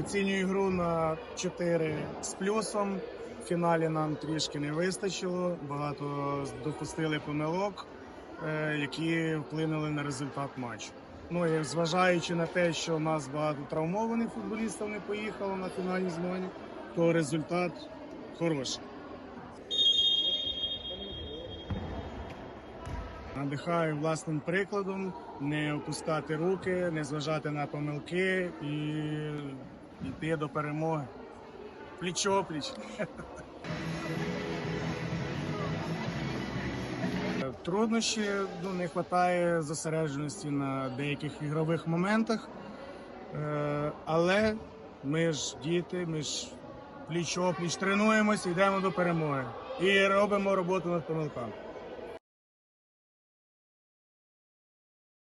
Оцінюю гру на 4 з плюсом. В фіналі нам трішки не вистачило. Багато допустили помилок, е, які вплинули на результат матчу. Ну і зважаючи на те, що у нас багато травмованих футболістів не поїхало на фінальні змагання, то результат хороший. Надихаю власним прикладом, не опускати руки, не зважати на помилки і йти до перемоги. Пліч-опліч. Труднощі ну, не вистачає зосередженості на деяких ігрових моментах. Е, але ми ж діти, ми ж пліч-опліч тренуємося, йдемо до перемоги і робимо роботу над помилками.